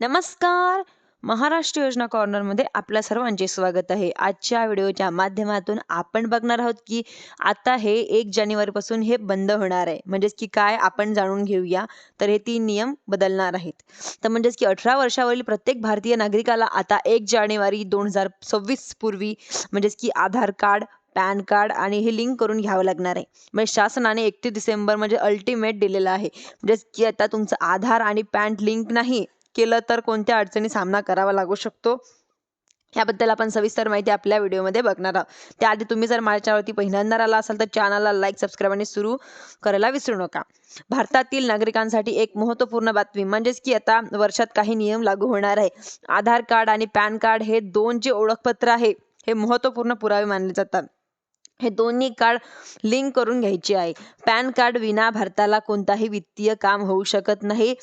नमस्कार. महाराष्ट्र योजना कॉर्नरमध्ये आपल्या सर्वांचे स्वागत आहे. आजच्या व्हिडिओच्या माध्यमातून आपण बघणार आहोत की आता हे एक जानेवारीपासून हे बंद होणार आहे. म्हणजेच की काय आपण जाणून घेऊया. तर हे तीन नियम बदलणार आहेत. तर म्हणजेच की अठरा वर्षावरील प्रत्येक भारतीय नागरिकाला आता एक जानेवारी दोन हजार सव्वीस पूर्वी म्हणजेच की आधार कार्ड पॅन कार्ड आणि हे लिंक करून घ्यावं लागणार आहे. म्हणजे शासनाने एकतीस डिसेंबर म्हणजे अल्टिमेट दिलेलं आहे. म्हणजेच की आता तुमचं आधार आणि पॅन लिंक नाही. केलं तर कोणत्या अडचणी सामना करावा लागू शकतो? याबद्दल आपण सविस्तर माहिती आपल्या व्हिडिओमध्ये बघणार आहोत. त्याआधी तुम्ही जर माझ्या चॅनलवरती पहिल्यांदा आला असाल तर चॅनलला लाईक सबस्क्राईब आणि सुरू करायला विसरू नका. भारतातील नागरिकांसाठी एक महत्त्वपूर्ण बातमी म्हणजेच की आता वर्षात काही नियम लागू होणार आहे. आधार कार्ड आणि पॅन कार्ड हे दोन जे ओळखपत्र आहे हे महत्त्वपूर्ण पुरावे मानले जातात. हे दोन्ही कार्ड लिंक करून घ्यायचे आहे. पॅन कार्ड विना भारताला कोणताही वित्तीय काम होऊ शकत नाही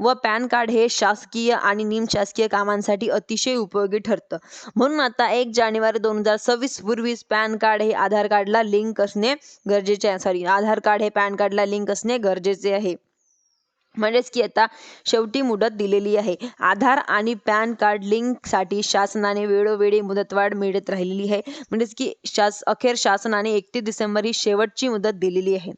व पॅन कार्ड हे शासकीय आणि निमशासकीय कामांसाठी अतिशय उपयोगी ठरतं. म्हणून आता एक जानेवारी दोन हजार सव्वीस पूर्वीच पॅन कार्ड हे आधार कार्डला लिंक असणे गरजेचे आहे. सॉरी आधार कार्ड हे पॅन कार्डला लिंक असणे गरजेचे आहे. म्हणजेच की आता शेवटी मुदत दिलेली आहे. आधार आणि पॅन कार्ड लिंकसाठी शासनाने वेळोवेळी मुदतवाढ मिळत राहिलेली आहे. म्हणजेच की शास अखेर शासनाने एकतीस डिसेंबर ही शेवटची मुदत दिलेली आहे.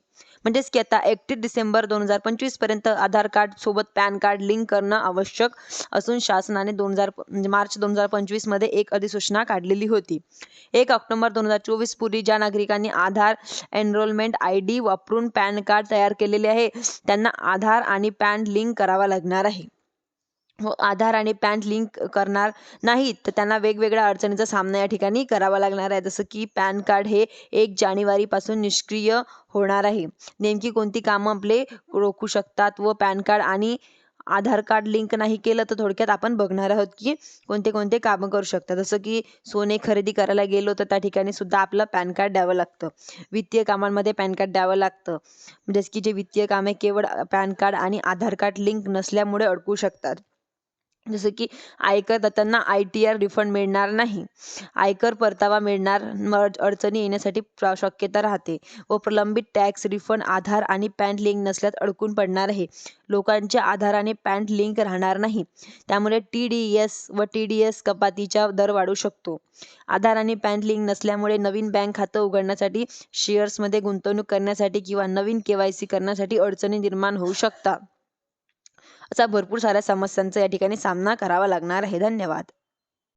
म्हणजेच की आता एकतीस डिसेंबर दोन हजार पंचवीसपर्यंत आधार कार्ड सोबत पॅन कार्ड लिंक करणं आवश्यक असून शासनाने दोन हजार म्हणजे मार्च दोन हजार पंचवीसमध्ये एक अधिसूचना काढलेली होती. एक ऑक्टोबर दोन हजार चोवीस पूर्वी ज्या नागरिकांनी आधार एनरोलमेंट आय डी वापरून पॅन कार्ड तयार केलेले आहे त्यांना आधार आणि पॅन लिंक करावा लागणार आहे. व आधार आणि पॅन लिंक करणार नाहीत तर त्यांना वेगवेगळ्या अडचणीचा सामना या ठिकाणी करावा लागणार आहे. जसं की पॅन कार्ड हे एक जानेवारीपासून निष्क्रिय होणार आहे. नेमकी कोणती कामं आपले रोखू शकतात व पॅन कार्ड आणि आधार कार्ड लिंक नाही केलं तर थोडक्यात आपण बघणार आहोत की कोणते कोणते कामं करू शकतात. जसं की सोने खरेदी करायला गेलो तर त्या ठिकाणी सुद्धा आपलं पॅन कार्ड द्यावं लागतं. वित्तीय कामांमध्ये पॅन कार्ड द्यावं लागतं. म्हणजेच की जे वित्तीय कामे केवळ पॅन कार्ड आणि आधार कार्ड लिंक नसल्यामुळे अडकू शकतात. जसं की आयकर दात्यांना आय टी आर रिफंड मिळणार नाही. आयकर परतावा मिळणार अडचणी येण्यासाठी शक्यता राहते व प्रलंबित टॅक्स रिफंड आधार आणि पॅन लिंक नसल्यास अडकून पडणार आहे. लोकांच्या आधाराने पॅन लिंक राहणार नाही. त्यामुळे टी डी एस व टी डी एस कपातीचा दर वाढू शकतो. आधार आणि पॅन लिंक नसल्यामुळे नवीन बँक खातं उघडण्यासाठी शेअर्समध्ये गुंतवणूक करण्यासाठी किंवा नवीन के वाय सी करण्यासाठी अडचणी निर्माण होऊ शकतात. असा भरपूर साऱ्या समस्यांचा या ठिकाणी सामना करावा लागणार आहे. धन्यवाद.